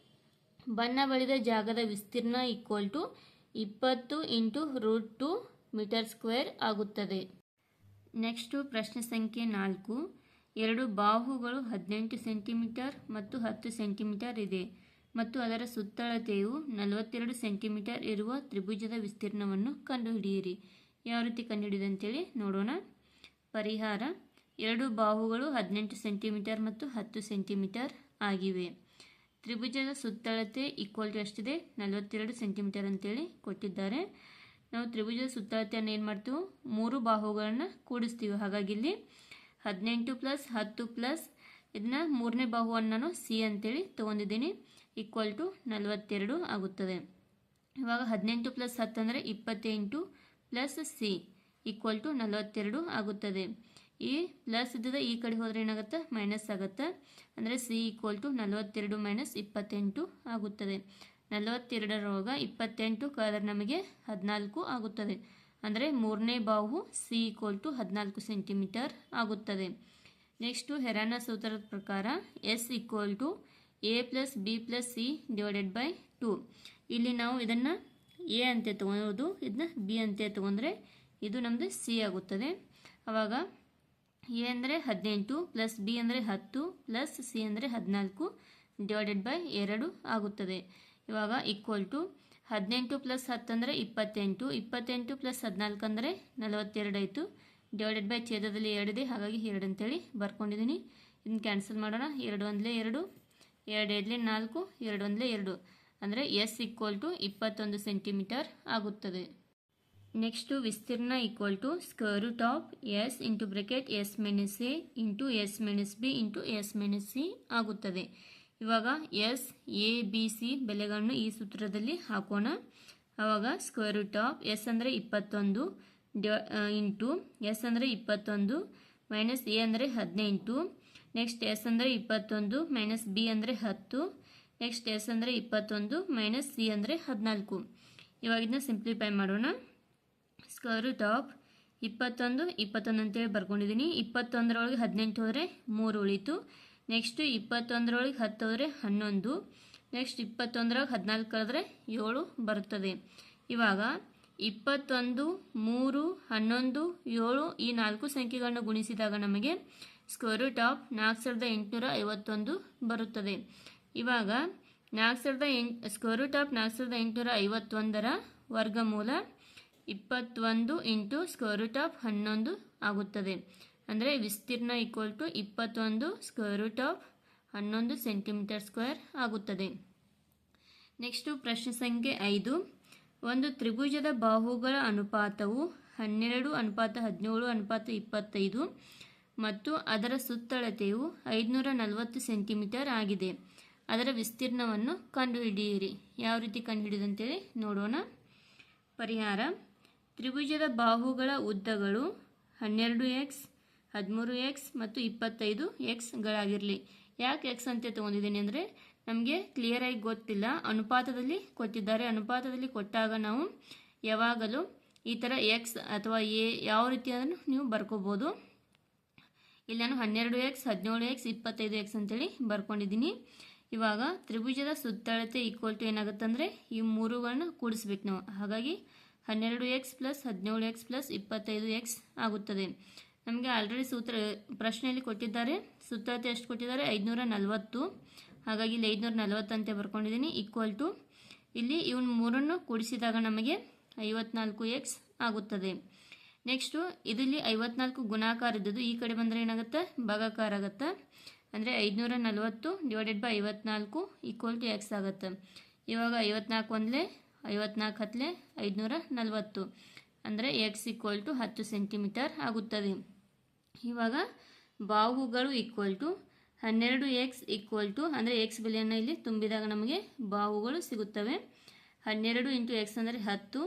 ಬಣ್ಣ ಬಳಿದ ಜಾಗದ ವಿಸ್ತೀರ್ಣ ಈಕ್ವಲ್ ಟು ಇಪ್ಪತ್ತು into root two meter square ಆಗುತ್ತದೆ. ನೆಕ್ಸ್ಟು ಪ್ರಶ್ನೆ ಸಂಖ್ಯೆ ನಾಲ್ಕು. ಎರಡು ಬಾಹುಗಳು ಹದಿನೆಂಟು ಸೆಂಟಿಮೀಟರ್ ಮತ್ತು ಹತ್ತು ಸೆಂಟಿಮೀಟರ್ ಇದೆ ಮತ್ತು ಅದರ ಸುತ್ತಳತೆಯು ನಲವತ್ತೆರಡು ಸೆಂಟಿಮೀಟರ್ ಇರುವ ತ್ರಿಭುಜದ ವಿಸ್ತೀರ್ಣವನ್ನು ಕಂಡುಹಿಡಿಯಿರಿ. ಯಾವ ರೀತಿ ಕಂಡುಹಿಡಿದೆ ಅಂತೇಳಿ ನೋಡೋಣ. ಪರಿಹಾರ. ಎರಡು ಬಾಹುಗಳು ಹದಿನೆಂಟು ಸೆಂಟಿಮೀಟರ್ ಮತ್ತು ಹತ್ತು ಸೆಂಟಿಮೀಟರ್ ಆಗಿವೆ. ತ್ರಿಭುಜದ ಸುತ್ತಳತೆ ಈಕ್ವಲ್ ಟು ಎಷ್ಟಿದೆ? ನಲವತ್ತೆರಡು ಸೆಂಟಿಮೀಟರ್ ಅಂತೇಳಿ ಕೊಟ್ಟಿದ್ದಾರೆ. ನಾವು ತ್ರಿಭುಜದ ಸುತ್ತಳತೆಯನ್ನು ಏನು ಮಾಡ್ತೀವಿ, ಮೂರು ಬಾಹುಗಳನ್ನು ಕೂಡಿಸ್ತೀವಿ. ಹಾಗಾಗಿ ಇಲ್ಲಿ ಹದಿನೆಂಟು ಪ್ಲಸ್ ಹತ್ತು ಪ್ಲಸ್ ಇದನ್ನ ಮೂರನೇ ಬಾಹುವನ್ನು ನಾನು ಸಿ ಅಂತೇಳಿ ತೊಗೊಂಡಿದ್ದೀನಿ. ಈಕ್ವಲ್ ಟು ನಲವತ್ತೆರಡು ಆಗುತ್ತದೆ. ಇವಾಗ ಹದಿನೆಂಟು ಪ್ಲಸ್ ಹತ್ತು ಅಂದರೆ ಇಪ್ಪತ್ತೆಂಟು ಪ್ಲಸ್ ಸಿ ಈಕ್ವಲ್ ಟು ನಲವತ್ತೆರಡು ಆಗುತ್ತದೆ. ಈ ಪ್ಲಸ್ ಇದ್ದದ ಈ ಕಡೆ ಹೋದರೆ ಏನಾಗುತ್ತೆ? ಮೈನಸ್ ಆಗುತ್ತೆ. ಅಂದರೆ ಸಿ ಈಕ್ವಲ್ ಟು ನಲವತ್ತೆರಡು ಮೈನಸ್ ಇಪ್ಪತ್ತೆಂಟು ಆಗುತ್ತದೆ. ನಲವತ್ತೆರಡರೋಗ ಇಪ್ಪತ್ತೆಂಟು ಕಲರ್ ನಮಗೆ ಹದಿನಾಲ್ಕು ಆಗುತ್ತದೆ. ಅಂದರೆ ಮೂರನೇ ಬಾಹು ಸಿ ಈಕ್ವಲ್ ಟು ಹದಿನಾಲ್ಕು ಸೆಂಟಿಮೀಟರ್ ಆಗುತ್ತದೆ. ನೆಕ್ಸ್ಟು ಹೆರಾನ ಸೂತ್ರದ ಪ್ರಕಾರ S equal to A plus B plus C divided by two ಇಲ್ಲಿ ನಾವು ಇದನ್ನು ಎ ಅಂತೆ ತೊಗೊಳೋದು ಇದನ್ನ ಬಿ ಅಂತೆ ತೊಗೊಂಡ್ರೆ ಇದು ನಮ್ಮದು ಸಿ ಆಗುತ್ತದೆ. ಆವಾಗ ಎ ಅಂದರೆ ಹದಿನೆಂಟು ಪ್ಲಸ್ ಬಿ ಅಂದರೆ ಹತ್ತು ಪ್ಲಸ್ ಸಿ ಅಂದರೆ ಹದಿನಾಲ್ಕು ಡಿವೈಡೆಡ್ ಬೈ ಎರಡು ಆಗುತ್ತದೆ. ಇವಾಗ ಈಕ್ವಲ್ ಟು ಹದಿನೆಂಟು ಪ್ಲಸ್ ಹತ್ತು ಅಂದರೆ ಇಪ್ಪತ್ತೆಂಟು ಇಪ್ಪತ್ತೆಂಟು ಪ್ಲಸ್ ಹದಿನಾಲ್ಕು ಅಂದರೆ ನಲವತ್ತೆರಡು ಆಯಿತು. ಡಿವೈಡೆಡ್ ಬೈ ಛೇದದಲ್ಲಿ ಎರಡಿದೆ ಹಾಗಾಗಿ ಎರಡು ಅಂತೇಳಿ ಬರ್ಕೊಂಡಿದ್ದೀನಿ. ಇದನ್ನು ಕ್ಯಾನ್ಸಲ್ ಮಾಡೋಣ. ಎರಡು ಒಂದಲೇ ಎರಡು ಎರಡು ಎರಡಲೇ ನಾಲ್ಕು, ಎರಡು ಒಂದಲೇ ಎರಡು. ಅಂದರೆ ಎಸ್ ಈಕ್ವಲ್ ಟು ಇಪ್ಪತ್ತೊಂದು ಸೆಂಟಿಮೀಟರ್ ಆಗುತ್ತದೆ. ನೆಕ್ಸ್ಟು ವಿಸ್ತೀರ್ಣ equal to square root of S into bracket S minus A into S minus B into S minus C ಆಗುತ್ತದೆ. ಇವಾಗ ಎಸ್ ಎ ಬಿ ಸಿ ಬೆಲೆಗಳನ್ನು ಈ ಸೂತ್ರದಲ್ಲಿ ಹಾಕೋಣ. ಆವಾಗ ಸ್ಕ್ವೇರ್ ರೂಟ್ ಆಫ್ ಎಸ್ ಅಂದರೆ ಇಪ್ಪತ್ತೊಂದು ಡಿವ ಇಂಟು ಎಸ್ ಅಂದರೆ ಇಪ್ಪತ್ತೊಂದು ಮೈನಸ್ ಎ ಅಂದರೆ ಹದಿನೆಂಟು. ನೆಕ್ಸ್ಟ್ ಎಸ್ ಅಂದರೆ ಇಪ್ಪತ್ತೊಂದು ಮೈನಸ್ ಬಿ ಅಂದರೆ ಹತ್ತು. ನೆಕ್ಸ್ಟ್ ಎಸ್ ಅಂದರೆ ಇಪ್ಪತ್ತೊಂದು ಮೈನಸ್ ಸಿ ಅಂದರೆ ಹದಿನಾಲ್ಕು. ಇವಾಗ ಇದನ್ನ ಸಿಂಪ್ಲಿಫೈ ಮಾಡೋಣ. ಸ್ಕ್ವೇರ್ ರೂಟ್ ಆಫ್ ಇಪ್ಪತ್ತೊಂದು ಇಪ್ಪತ್ತೊಂದು ಅಂತೇಳಿ ಬರ್ಕೊಂಡಿದ್ದೀನಿ ಇಪ್ಪತ್ತೊಂದರೊಳಗೆ ಹದಿನೆಂಟು ಹೋದರೆ ಮೂರು ಉಳಿತು. ನೆಕ್ಸ್ಟು ಇಪ್ಪತ್ತೊಂದರೊಳಗೆ ಹತ್ತು ಹೋದರೆ ಹನ್ನೊಂದು. ನೆಕ್ಸ್ಟ್ ಇಪ್ಪತ್ತೊಂದರೊಳಗೆ ಹದಿನಾಲ್ಕು ಕಳೆದ್ರೆ ಏಳು ಬರುತ್ತದೆ. ಇವಾಗ ಇಪ್ಪತ್ತೊಂದು, ಮೂರು, ಹನ್ನೊಂದು, ಏಳು ಈ ನಾಲ್ಕು ಸಂಖ್ಯೆಗಳನ್ನು ಗುಣಿಸಿದಾಗ ನಮಗೆ ಸ್ಕ್ವೇರ್ ರೂಟ್ ಆಫ್ ನಾಲ್ಕು ಸಾವಿರದ ಎಂಟುನೂರ ಐವತ್ತೊಂದು ಬರುತ್ತದೆ. ಇವಾಗ ನಾಲ್ಕು ಸಾವಿರದ ಎಂಟು ಸ್ಕ್ವೇರ್ ರೂಟ್ ಆಫ್ ನಾಲ್ಕು ಸಾವಿರದ ಎಂಟುನೂರ ಐವತ್ತೊಂದರ ವರ್ಗಮೂಲ ಇಪ್ಪತ್ತೊಂದು ಇಂಟು ಸ್ಕ್ವೇರ್ ರೂಟ್ ಆಫ್ ಹನ್ನೊಂದು ಆಗುತ್ತದೆ. ಅಂದರೆ ವಿಸ್ತೀರ್ಣ ಈಕ್ವಲ್ ಟು ಇಪ್ಪತ್ತೊಂದು ಸ್ಕ್ವೇರ್ ರೂಟ್ ಆಫ್ ಹನ್ನೊಂದು ಸೆಂಟಿಮೀಟರ್ ಸ್ಕ್ವೇರ್ ಆಗುತ್ತದೆ. ನೆಕ್ಸ್ಟು ಪ್ರಶ್ನೆ ಸಂಖ್ಯೆ ಐದು. ಒಂದು ತ್ರಿಭುಜದ ಬಾಹುಗಳ ಅನುಪಾತವು ಹನ್ನೆರಡು ಅನುಪಾತ ಹದಿನೇಳು ಅನುಪಾತ ಇಪ್ಪತ್ತೈದು ಮತ್ತು ಅದರ ಸುತ್ತಳತೆಯು ಐದುನೂರ ನಲವತ್ತು ಸೆಂಟಿಮೀಟರ್ ಆಗಿದೆ. ಅದರ ವಿಸ್ತೀರ್ಣವನ್ನು ಕಂಡುಹಿಡಿಯಿರಿ. ಯಾವ ರೀತಿ ಕಂಡುಹಿಡಿದಂತೇಳಿ ನೋಡೋಣ. ಪರಿಹಾರ. ತ್ರಿಭುಜದ ಬಾಹುಗಳ ಉದ್ದಗಳು ಹನ್ನೆರಡು ಎಕ್ಸ್ ಹದಿಮೂರು ಎಕ್ಸ್ ಮತ್ತು ಇಪ್ಪತ್ತೈದು ಎಕ್ಸ್ಗಳಾಗಿರಲಿ ಯಾಕೆ ಎಕ್ಸ್ ಅಂತ ತೊಗೊಂಡಿದ್ದೀನಿ ಅಂದರೆ ನಮಗೆ ಕ್ಲಿಯರಾಗಿ ಗೊತ್ತಿಲ್ಲ. ಅನುಪಾತದಲ್ಲಿ ಕೊಟ್ಟಿದ್ದಾರೆ. ಅನುಪಾತದಲ್ಲಿ ಕೊಟ್ಟಾಗ ನಾವು ಯಾವಾಗಲೂ ಈ ಥರ ಎಕ್ಸ್ ಅಥವಾ ಎ ಯಾವ ರೀತಿ ಅದನ್ನು ನೀವು ಬರ್ಕೋಬೋದು. ಇಲ್ಲಿ ನಾನು ಹನ್ನೆರಡು ಎಕ್ಸ್ ಹದಿನೇಳು ಎಕ್ಸ್ ಇಪ್ಪತ್ತೈದು ಎಕ್ಸ್ ಅಂತೇಳಿ ಬರ್ಕೊಂಡಿದ್ದೀನಿ. ಇವಾಗ ತ್ರಿಭುಜದ ಸುತ್ತಳತೆ ಈಕ್ವಲ್ ಟು ಏನಾಗುತ್ತೆ ಅಂದರೆ ಈ ಮೂರುಗಳನ್ನ ಕೂಡಿಸ್ಬೇಕು ನಾವು. ಹಾಗಾಗಿ ಹನ್ನೆರಡು ಎಕ್ಸ್ ಪ್ಲಸ್ ಹದಿನೇಳು ಎಕ್ಸ್ ಪ್ಲಸ್ ಇಪ್ಪತ್ತೈದು ಎಕ್ಸ್ ಆಗುತ್ತದೆ. ನಮಗೆ ಆಲ್ರೆಡಿ ಸೂತ್ರ, ಪ್ರಶ್ನೆಯಲ್ಲಿ ಕೊಟ್ಟಿದ್ದಾರೆ. ಸುತ್ತಳತೆ ಎಷ್ಟು ಕೊಟ್ಟಿದ್ದಾರೆ ಐದುನೂರ ನಲವತ್ತು ಹಾಗಾಗಿ ಇಲ್ಲಿ ಐದುನೂರ ನಲವತ್ತು ಅಂತ ಬರ್ಕೊಂಡಿದ್ದೀನಿ ಈಕ್ವಲ್ ಟು ಇಲ್ಲಿ ಇವನ್ ಮೂರನ್ನು ಕೂಡಿಸಿದಾಗ ನಮಗೆ ಐವತ್ನಾಲ್ಕು ಎಕ್ಸ್ ಆಗುತ್ತದೆ. ನೆಕ್ಸ್ಟು ಇದರಲ್ಲಿ ಐವತ್ನಾಲ್ಕು ಗುಣಾಕಾರ ಇದ್ದದ್ದು, ಈ ಕಡೆ ಬಂದರೆ ಏನಾಗುತ್ತೆ? ಭಾಗಾಕಾರ ಆಗುತ್ತೆ. ಅಂದರೆ ಐದುನೂರ ನಲವತ್ತು ಡಿವೈಡೆಡ್ ಬೈ ಐವತ್ನಾಲ್ಕು ಈಕ್ವಲ್ ಟು ಎಕ್ಸ್ ಆಗುತ್ತೆ. ಇವಾಗ ಐವತ್ನಾಲ್ಕು ಒಂದಲೇ ಐವತ್ನಾಲ್ಕು ಹತ್ತಲೆ ಐದುನೂರ ನಲವತ್ತು. ಅಂದರೆ ಎಕ್ಸ್ ಈಕ್ವಲ್ ಟು ಹತ್ತು ಸೆಂಟಿಮೀಟರ್ ಆಗುತ್ತದೆ. ಇವಾಗ ಬಾಹುಗಳು ಈಕ್ವಲ್ ಟು ಹನ್ನೆರಡು ಎಕ್ಸ್ ಈಕ್ವಲ್ ಟು ಅಂದರೆ ಎಕ್ಸ್ ಬೆಲೆಯನ್ನು ಇಲ್ಲಿ ತುಂಬಿದಾಗ ನಮಗೆ ಬಾಹುಗಳು ಸಿಗುತ್ತವೆ. ಹನ್ನೆರಡು ಇಂಟು ಎಕ್ಸ್ ಅಂದರೆ ಹತ್ತು,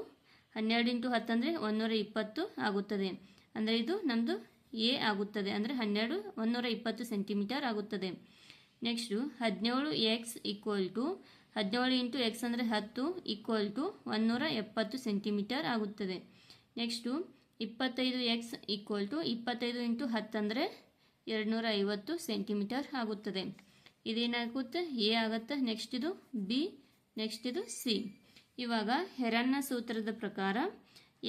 ಹನ್ನೆರಡು ಇಂಟು ಹತ್ತು ಅಂದರೆ ಒಂದೂರ ಇಪ್ಪತ್ತು ಆಗುತ್ತದೆ. ಅಂದರೆ ಇದು ನಮ್ಮದು ಎ ಆಗುತ್ತದೆ. ಅಂದರೆ ಹನ್ನೆರಡು, ಒಂದೂರ ಇಪ್ಪತ್ತು ಸೆಂಟಿಮೀಟರ್ ಆಗುತ್ತದೆ. ನೆಕ್ಸ್ಟು ಹದಿನೇಳು ಎಕ್ಸ್ ಈಕ್ವಲ್ ಟು ಹದಿನೇಳು ಇಂಟು ಎಕ್ಸ್ ಅಂದರೆ ಹತ್ತು ಈಕ್ವಲ್ ಟು ಒಂದೂರ ಎಪ್ಪತ್ತು ಸೆಂಟಿಮೀಟರ್ ಆಗುತ್ತದೆ. ನೆಕ್ಸ್ಟು ಇಪ್ಪತ್ತೈದು ಎಕ್ಸ್ ಈಕ್ವಲ್ ಟು ಇಪ್ಪತ್ತೈದು ಇಂಟು ಹತ್ತು ಅಂದರೆ ಎರಡುನೂರ ಐವತ್ತು ಸೆಂಟಿಮೀಟರ್ ಆಗುತ್ತದೆ. ಇದೇನಾಗುತ್ತೆ? ಎ ಆಗುತ್ತೆ. ನೆಕ್ಸ್ಟ್ ಇದು ಬಿ ನೆಕ್ಸ್ಟ್ ಇದು ಸಿ. ಇವಾಗ ಹೆರನ್ನ ಸೂತ್ರದ ಪ್ರಕಾರ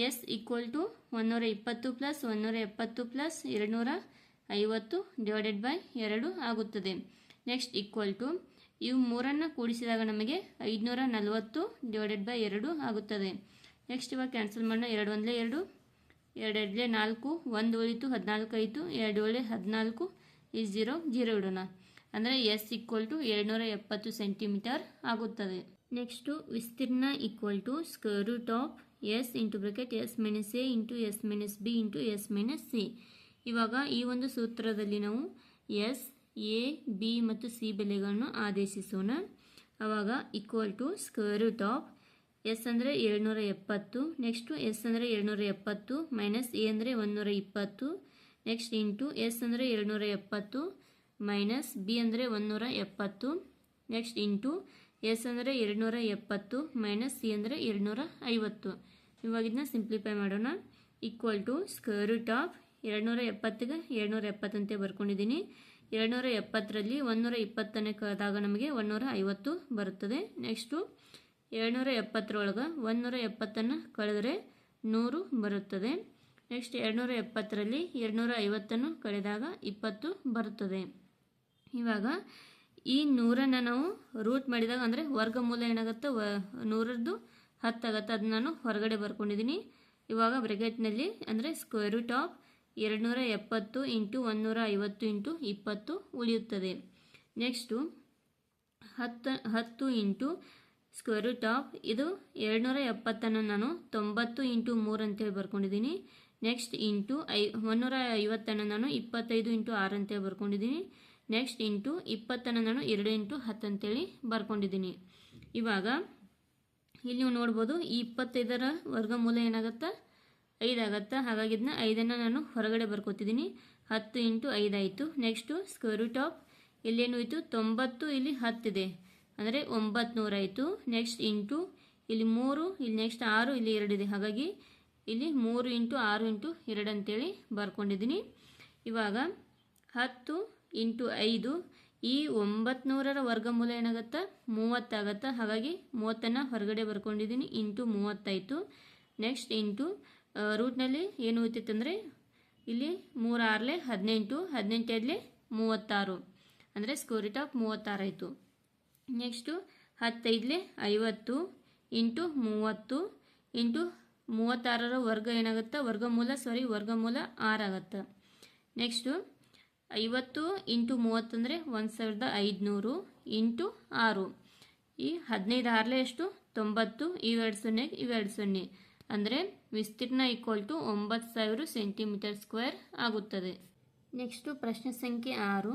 ಎಸ್ ಈಕ್ವಲ್ ಟು ಒಂದೂರ ಇಪ್ಪತ್ತು ಪ್ಲಸ್ ಒಂದೂರ ಎಪ್ಪತ್ತು ಪ್ಲಸ್ ಎರಡುನೂರ ಐವತ್ತು ಡಿವೈಡೆಡ್ ಬೈ ಎರಡು ಆಗುತ್ತದೆ. ನೆಕ್ಸ್ಟ್ ಈಕ್ವಲ್ ಟು ಇವು ಮೂರನ್ನು ಕೂಡಿಸಿದಾಗ ನಮಗೆ ಐದುನೂರ ನಲವತ್ತು ಡಿವೈಡೆಡ್ ಬೈ ಎರಡು ಆಗುತ್ತದೆ. ನೆಕ್ಸ್ಟ್ ಇವಾಗ ಕ್ಯಾನ್ಸಲ್ ಮಾಡೋಣ. ಎರಡು ಒಂದಲೇ ಎರಡು ಎರಡೆರಡಲೇ ನಾಲ್ಕು, ಒಂದು ಉಳಿತು ಹದಿನಾಲ್ಕು ಆಯಿತು, ಎರಡು ಒಳ್ಳೆ ಹದಿನಾಲ್ಕು ಈ ಜೀರೋ ಜೀರೋ ಇಡೋಣ. ಅಂದರೆ ಎಸ್ ಈಕ್ವಲ್ ಟು ಎರಡುನೂರ ಎಪ್ಪತ್ತು ಸೆಂಟಿಮೀಟರ್ ಆಗುತ್ತದೆ. ನೆಕ್ಸ್ಟು ವಿಸ್ತೀರ್ಣ equal to square root of S into bracket S minus A into S minus B into S minus C ಇವಾಗ ಈ ಒಂದು ಸೂತ್ರದಲ್ಲಿ ನಾವು ಎಸ್ ಎ, ಬಿ ಮತ್ತು ಸಿ ಬೆಲೆಗಳನ್ನು ಆದೇಶಿಸೋಣ. ಆವಾಗ equal to square root of S ಅಂದರೆ ಏಳ್ನೂರ ಎಪ್ಪತ್ತು ನೆಕ್ಸ್ಟು ಎಸ್ ಅಂದರೆ ಏಳ್ನೂರ ಎಪ್ಪತ್ತು ಮೈನಸ್ ಎ ಅಂದರೆ ಒಂದುನೂರ ಇಪ್ಪತ್ತು ನೆಕ್ಸ್ಟ್ ಇಂಟು ಎಸ್ ಅಂದರೆ ಏಳ್ನೂರ ಎಪ್ಪತ್ತು ಮೈನಸ್ ಬಿ ಅಂದರೆ ಒಂದುನೂರ ಎಪ್ಪತ್ತು ನೆಕ್ಸ್ಟ್ ಇಂಟು ಎಸ್ ಅಂದರೆ ಎರಡುನೂರ ಎಪ್ಪತ್ತು ಮೈನಸ್ ಸಿ ಅಂದರೆ ಎರಡುನೂರ ಐವತ್ತು ಇವಾಗ ಇದನ್ನ ಸಿಂಪ್ಲಿಫೈ ಮಾಡೋಣ. Equal to square root of ಎರಡುನೂರ ಎಪ್ಪತ್ತಿಗೆ ಎರಡುನೂರ ಎಪ್ಪತ್ತಂತೆ ಬರ್ಕೊಂಡಿದ್ದೀನಿ. ಎರಡುನೂರ ಎಪ್ಪತ್ತರಲ್ಲಿ ಒಂದೂರ ಇಪ್ಪತ್ತನೇ ಕಳೆದಾಗ ನಮಗೆ ಒಂದೂರ ಐವತ್ತು ಬರುತ್ತದೆ. ನೆಕ್ಸ್ಟು ಏಳ್ನೂರ ಎಪ್ಪತ್ತರೊಳಗೆ ಒಂದೂರ ಎಪ್ಪತ್ತನ್ನು ಕಳೆದರೆ ನೂರು ಬರುತ್ತದೆ. ನೆಕ್ಸ್ಟ್ ಎರಡುನೂರ ಎಪ್ಪತ್ತರಲ್ಲಿ ಎರಡುನೂರ ಐವತ್ತನ್ನು ಕಳೆದಾಗ ಇಪ್ಪತ್ತು ಬರುತ್ತದೆ. ಇವಾಗ ಈ ನೂರನ್ನು ನಾವು ರೂಟ್ ಮಾಡಿದಾಗ ಅಂದರೆ ವರ್ಗಮೂಲ ಏನಾಗುತ್ತೆ? ವ, ನೂರದ್ದು ಹತ್ತಾಗತ್ತೆ ಅದನ್ನ ನಾನು ಹೊರಗಡೆ ಬರ್ಕೊಂಡಿದ್ದೀನಿ. ಇವಾಗ ಬ್ರೆಕೆಟ್ನಲ್ಲಿ ಅಂದರೆ ಸ್ಕ್ವೇರ್ ರೂಟ್ ಆಫ್ ಎರಡುನೂರ ಎಪ್ಪತ್ತು ಇಂಟು ಒಂದುನೂರ ಐವತ್ತು ಇಂಟು ಇಪ್ಪತ್ತು ಉಳಿಯುತ್ತದೆ. ನೆಕ್ಸ್ಟು ಹತ್ತು ಹತ್ತು ಇಂಟು ಸ್ಕ್ವೇರ್ ರೂಟ್ ಆಫ್ ಇದು ಎರಡುನೂರ ಎಪ್ಪತ್ತನ್ನು ನಾನು ತೊಂಬತ್ತು ಇಂಟು ಮೂರು ಅಂತೇಳಿ ಬರ್ಕೊಂಡಿದ್ದೀನಿ. ನೆಕ್ಸ್ಟ್ ಇಂಟು ಐ ಒಂದೂರ ಐವತ್ತನ್ನು ನಾನು ಇಪ್ಪತ್ತೈದು ಇಂಟು ಆರು ಅಂತೇಳಿ ಬರ್ಕೊಂಡಿದ್ದೀನಿ. ನೆಕ್ಸ್ಟ್ ಇಂಟು ಇಪ್ಪತ್ತನ್ನು ನಾನು ಎರಡು ಇಂಟು ಹತ್ತು ಅಂತೇಳಿ ಬರ್ಕೊಂಡಿದ್ದೀನಿ. ಇವಾಗ, ಇಲ್ಲಿ ನೀವು ನೋಡ್ಬೋದು, ಈ ಇಪ್ಪತ್ತೈದರ ವರ್ಗಮೂಲ ಏನಾಗುತ್ತಾ? ಐದಾಗತ್ತಾ ಹಾಗಾಗಿ ಇದನ್ನ ಐದನ್ನು ನಾನು ಹೊರಗಡೆ ಬರ್ಕೋತಿದ್ದೀನಿ. ಹತ್ತು ಇಂಟು ಐದಾಯಿತು ನೆಕ್ಸ್ಟು ಸ್ಕ್ವೇರ್ ರೂಟ್ ಆಫ್ ಇಲ್ಲೇನು ಇತ್ತು ತೊಂಬತ್ತು, ಇಲ್ಲಿ ಹತ್ತಿದೆ ಅಂದರೆ ಒಂಬತ್ತು ನೆಕ್ಸ್ಟ್ ಇಂಟು, ಇಲ್ಲಿ ಮೂರು, ಇಲ್ಲಿ ನೆಕ್ಸ್ಟ್ ಆರು, ಇಲ್ಲಿ ಎರಡಿದೆ ಹಾಗಾಗಿ ಇಲ್ಲಿ ಮೂರು ಇಂಟು ಆರು ಇಂಟು ಎರಡು ಅಂತೇಳಿ ಬರ್ಕೊಂಡಿದ್ದೀನಿ. ಇವಾಗ ಹತ್ತು ಇಂಟು ಐದು, ಈ ಒಂಬತ್ತು ನೂರರ ವರ್ಗಮೂಲ ಏನಾಗುತ್ತಾ? ಮೂವತ್ತಾಗತ್ತಾ ಹಾಗಾಗಿ ಮೂವತ್ತನ್ನು ಹೊರಗಡೆ ಬರ್ಕೊಂಡಿದ್ದೀನಿ. ಇಂಟು ಮೂವತ್ತಾಯಿತು ನೆಕ್ಸ್ಟ್ ಇಂಟು ರೂಟ್ನಲ್ಲಿ ಏನು ಹೋಗ್ತಿತ್ತಂದರೆ ಇಲ್ಲಿ ಮೂರು ಆರಲೆ ಹದಿನೆಂಟು ಹದಿನೆಂಟಲ್ಲಿ ಮೂವತ್ತಾರು. ಅಂದರೆ ಸ್ಕೋರ್ ರೇಟ್ ಆಫ್ ಮೂವತ್ತಾರು ಆಯಿತು. ನೆಕ್ಸ್ಟು ಹತ್ತೈದಲೆ ಐವತ್ತು, ಇಂಟು ಮೂವತ್ತು, ಇಂಟು ಮೂವತ್ತಾರರ ವರ್ಗ ಏನಾಗುತ್ತೆ? ವರ್ಗಮೂಲ ಸಾರಿ ವರ್ಗಮೂಲ ಆರಾಗತ್ತೆ ನೆಕ್ಸ್ಟು ಐವತ್ತು ಇಂಟು ಮೂವತ್ತಂದರೆ ಒಂದು ಸಾವಿರದ ಐದುನೂರು, ಇಂಟು ಆರು. ಈ ಹದಿನೈದು ಆರಲೆ ಎಷ್ಟು? ತೊಂಬತ್ತು, ಇವೆರಡು ಸೊನ್ನೆಗೆ ಇವೆರಡು ಸೊನ್ನೆ. ಅಂದರೆ ವಿಸ್ತೀರ್ಣ ಈಕ್ವಲ್ ಟು ಒಂಬತ್ತು ಸಾವಿರ ಸೆಂಟಿಮೀಟರ್ ಸ್ಕ್ವೇರ್ ಆಗುತ್ತದೆ. ನೆಕ್ಸ್ಟು ಪ್ರಶ್ನೆ ಸಂಖ್ಯೆ ಆರು.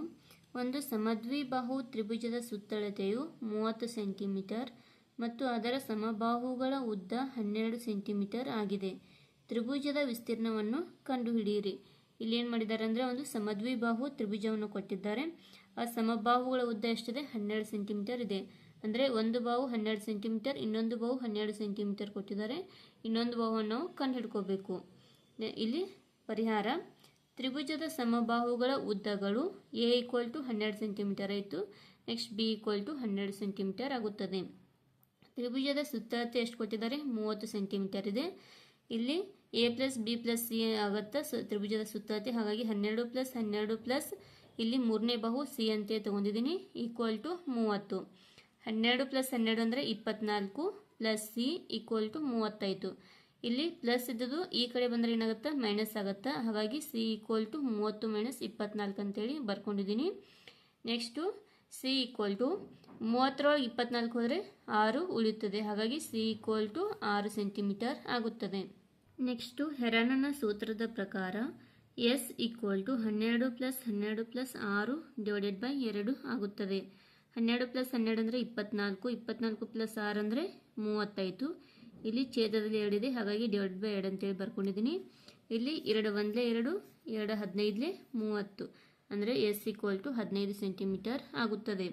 ಒಂದು ಸಮದ್ವಿಬಾಹು ತ್ರಿಭುಜದ ಸುತ್ತಳತೆಯು ಮೂವತ್ತು ಸೆಂಟಿಮೀಟರ್ ಮತ್ತು ಅದರ ಸಮಬಾಹುಗಳ ಉದ್ದ ಹನ್ನೆರಡು ಸೆಂಟಿಮೀಟರ್ ಆಗಿದೆ. ತ್ರಿಭುಜದ ವಿಸ್ತೀರ್ಣವನ್ನು ಕಂಡುಹಿಡಿಯಿರಿ. ಇಲ್ಲಿ ಏನು ಮಾಡಿದ್ದಾರೆ ಅಂದರೆ ಒಂದು ಸಮದ್ವಿಬಾಹು ತ್ರಿಭುಜವನ್ನು ಕೊಟ್ಟಿದ್ದಾರೆ. ಆ ಸಮಬಾಹುಗಳ ಉದ್ದ ಎಷ್ಟಿದೆ? ಹನ್ನೆರಡು ಸೆಂಟಿಮೀಟರ್ ಇದೆ. ಅಂದರೆ ಒಂದು ಬಾವು ಹನ್ನೆರಡು ಸೆಂಟಿಮೀಟರ್, ಇನ್ನೊಂದು ಬಾವು ಹನ್ನೆರಡು ಸೆಂಟಿಮೀಟರ್ ಕೊಟ್ಟಿದ್ದಾರೆ. ಇನ್ನೊಂದು ಬಾವನ್ನು ನಾವು ಕಂಡುಹಿಡ್ಕೋಬೇಕು. ಇಲ್ಲಿ ಪರಿಹಾರ. ತ್ರಿಭುಜದ ಸಮಬಾಹುಗಳ ಉದ್ದಗಳು ಎ ಈಕ್ವಲ್ ಟು ಹನ್ನೆರಡು ಸೆಂಟಿಮೀಟರ್ ಆಯಿತು. ನೆಕ್ಸ್ಟ್ ಬಿ ಈಕ್ವಲ್ ಟು ಹನ್ನೆರಡು ಸೆಂಟಿಮೀಟರ್ ಆಗುತ್ತದೆ. ತ್ರಿಭುಜದ ಸುತ್ತಳತೆ ಎಷ್ಟು ಕೊಟ್ಟಿದ್ದಾರೆ? ಮೂವತ್ತು ಸೆಂಟಿಮೀಟರ್ ಇದೆ. ಇಲ್ಲಿ A plus B plus C ಆಗುತ್ತಾ? ತ್ರಿಭುಜದ ಸುತ್ತಳತೆ. ಹಾಗಾಗಿ ಹನ್ನೆರಡು ಪ್ಲಸ್ ಹನ್ನೆರಡು ಪ್ಲಸ್ ಇಲ್ಲಿ ಮೂರನೇ ಬಾಹು ಸಿ ಅಂತೆ ತಗೊಂಡಿದ್ದೀನಿ. ಈಕ್ವಲ್ ಟು ಮೂವತ್ತು. ಹನ್ನೆರಡು ಪ್ಲಸ್ ಹನ್ನೆರಡು ಅಂದರೆ ಇಪ್ಪತ್ನಾಲ್ಕು, ಪ್ಲಸ್ ಸಿ ಈಕ್ವಲ್ ಟು ಮೂವತ್ತೈದು. ಇಲ್ಲಿ ಪ್ಲಸ್ ಇದ್ದದ್ದು ಈ ಕಡೆ ಬಂದರೆ ಏನಾಗುತ್ತೆ? ಮೈನಸ್ ಆಗುತ್ತೆ? ಹಾಗಾಗಿ ಸಿ ಈಕ್ವಲ್ ಟು ಮೂವತ್ತು ಮೈನಸ್ ಇಪ್ಪತ್ನಾಲ್ಕು ಅಂತೇಳಿ ಬರ್ಕೊಂಡಿದ್ದೀನಿ. ನೆಕ್ಸ್ಟು ಸಿ ಈಕ್ವಲ್ ಟು ಮೂವತ್ತರೊಳಗೆ ಇಪ್ಪತ್ನಾಲ್ಕು ಹೋದರೆ ಆರು ಉಳಿಯುತ್ತದೆ. ಹಾಗಾಗಿ ಸಿ ಈಕ್ವಲ್ ಟು ಆರು ಸೆಂಟಿಮೀಟರ್ ಆಗುತ್ತದೆ. ನೆಕ್ಸ್ಟು ಹೆರಾನನ ಸೂತ್ರದ ಪ್ರಕಾರ ಎಸ್ ಈಕ್ವಲ್ ಟು ಹನ್ನೆರಡು ಪ್ಲಸ್ ಹನ್ನೆರಡು ಪ್ಲಸ್ ಆರು ಡಿವೈಡೆಡ್ ಬೈ ಎರಡು ಆಗುತ್ತದೆ. ಹನ್ನೆರಡು ಪ್ಲಸ್ ಹನ್ನೆರಡು ಅಂದರೆ ಇಪ್ಪತ್ನಾಲ್ಕು ಇಪ್ಪತ್ನಾಲ್ಕು ಪ್ಲಸ್ ಆರು ಅಂದರೆ ಮೂವತ್ತೈದು. ಇಲ್ಲಿ ಛೇದದಲ್ಲಿ ಎರಡಿದೆ ಹಾಗಾಗಿ ಡಿವೈಡ್ ಬೈ ಎರಡು ಅಂತೇಳಿ ಬರ್ಕೊಂಡಿದ್ದೀನಿ. ಇಲ್ಲಿ ಎರಡು ಒಂದಲೇ ಎರಡು ಎರಡು ಹದಿನೈದಲೇ ಮೂವತ್ತು. ಅಂದರೆ ಎಸ್ ಈಕ್ವಲ್ ಟು ಹದಿನೈದು ಸೆಂಟಿಮೀಟರ್ ಆಗುತ್ತದೆ.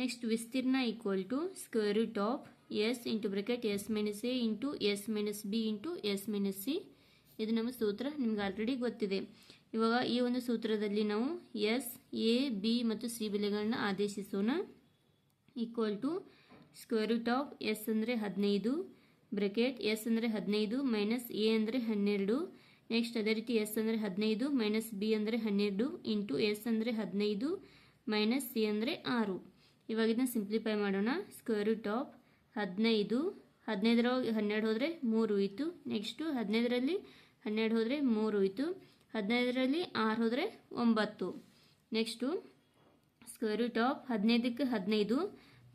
ನೆಕ್ಸ್ಟ್ ವಿಸ್ತೀರ್ಣ equal to square root of S into bracket S minus A into S minus B into S minus C. ಇದು ನಮ್ಮ ಸೂತ್ರ, ನಿಮ್ಗೆ ಆಲ್ರೆಡಿ ಗೊತ್ತಿದೆ. ಇವಾಗ ಈ ಒಂದು ಸೂತ್ರದಲ್ಲಿ ನಾವು ಎಸ್, ಎ, ಬಿ ಮತ್ತು ಸಿ ಬೆಲೆಗಳನ್ನ ಆದೇಶಿಸೋಣ. Equal to square root of S ಅಂದರೆ ಹದಿನೈದು ಬ್ರೆಕೆಟ್ ಎಸ್ ಅಂದರೆ ಹದಿನೈದು ಮೈನಸ್ ಎ ಅಂದರೆ ಹನ್ನೆರಡು. ನೆಕ್ಸ್ಟ್ ಅದೇ ರೀತಿ ಎಸ್ ಅಂದರೆ ಹದಿನೈದು ಮೈನಸ್ ಬಿ ಅಂದರೆ ಹನ್ನೆರಡು ಇಂಟು ಎಸ್ ಅಂದರೆ ಹದಿನೈದು ಮೈನಸ್ ಸಿ ಅಂದರೆ ಆರು. ಇವಾಗ ಇದನ್ನ ಸಿಂಪ್ಲಿಫೈ ಮಾಡೋಣ. ಸ್ಕ್ವೇರ್ ರೂಟ್ ಆಫ್ ಹದಿನೈದು ಹದಿನೈದರ ಹನ್ನೆರಡು ಹೋದರೆ ಮೂರು ಹೋಯಿತು. ನೆಕ್ಸ್ಟು ಹದಿನೈದರಲ್ಲಿ ಹನ್ನೆರಡು ಹೋದರೆ ಮೂರು ಹೋಯಿತು. ಹದಿನೈದರಲ್ಲಿ ಆರು ಹೋದರೆ ಒಂಬತ್ತು. ನೆಕ್ಸ್ಟು ಸ್ಕ್ವೇರ್ ರೂಟ್ ಆಫ್ ಹದಿನೈದಕ್ಕೆ ಹದಿನೈದು,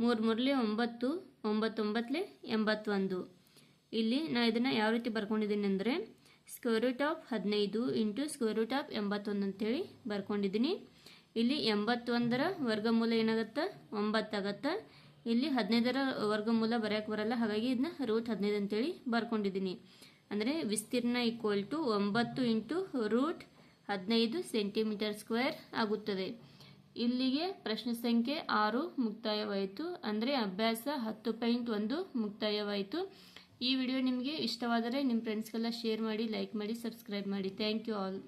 ಮೂರು ಮೂರಲೆ ಒಂಬತ್ತು, ಒಂಬತ್ತೊಂಬತ್ತಲೆ ಎಂಬತ್ತೊಂದು. ಇಲ್ಲಿ ನಾನು ಇದನ್ನು ಯಾವ ರೀತಿ ಬರ್ಕೊಂಡಿದ್ದೀನಿ ಅಂದರೆ ಸ್ಕ್ವೇರ್ ರೂಟ್ ಆಫ್ ಹದಿನೈದು ಇಂಟು ಸ್ಕ್ವೇರ್ ರೂಟ್ ಆಫ್ ಎಂಬತ್ತೊಂದು ಅಂತೇಳಿ ಬರ್ಕೊಂಡಿದ್ದೀನಿ. ಇಲ್ಲಿ ಎಂಬತ್ತೊಂದರ ವರ್ಗಮೂಲ ಏನಾಗುತ್ತೆ? ಒಂಬತ್ತಾಗತ್ತೆ ಇಲ್ಲಿ ಹದಿನೈದರ ವರ್ಗಮೂಲ ಬರೆಯೋಕೆ ಬರಲ್ಲ, ಹಾಗಾಗಿ ಇದನ್ನ ರೂಟ್ ಹದಿನೈದು ಅಂತೇಳಿ ಬರ್ಕೊಂಡಿದ್ದೀನಿ. ಅಂದರೆ ವಿಸ್ತೀರ್ಣ ಈಕ್ವಲ್ ಟು ಒಂಬತ್ತು ಇಂಟು ರೂಟ್ ಹದಿನೈದು ಸೆಂಟಿಮೀಟರ್ ಸ್ಕ್ವೇರ್ ಆಗುತ್ತದೆ. ಇಲ್ಲಿಗೆ ಪ್ರಶ್ನೆ ಸಂಖ್ಯೆ ಆರು ಮುಕ್ತಾಯವಾಯಿತು. ಅಂದರೆ ಅಭ್ಯಾಸ ಹತ್ತು ಪಾಯಿಂಟ್ ಒಂದು ಮುಕ್ತಾಯವಾಯಿತು. ಈ ವಿಡಿಯೋ ನಿಮಗೆ ಇಷ್ಟವಾದರೆ ನಿಮ್ಮ ಫ್ರೆಂಡ್ಸ್ಗೆಲ್ಲ ಶೇರ್ ಮಾಡಿ ಲೈಕ್ ಮಾಡಿ ಸಬ್ಸ್ಕ್ರೈಬ್ ಮಾಡಿ. Thank you all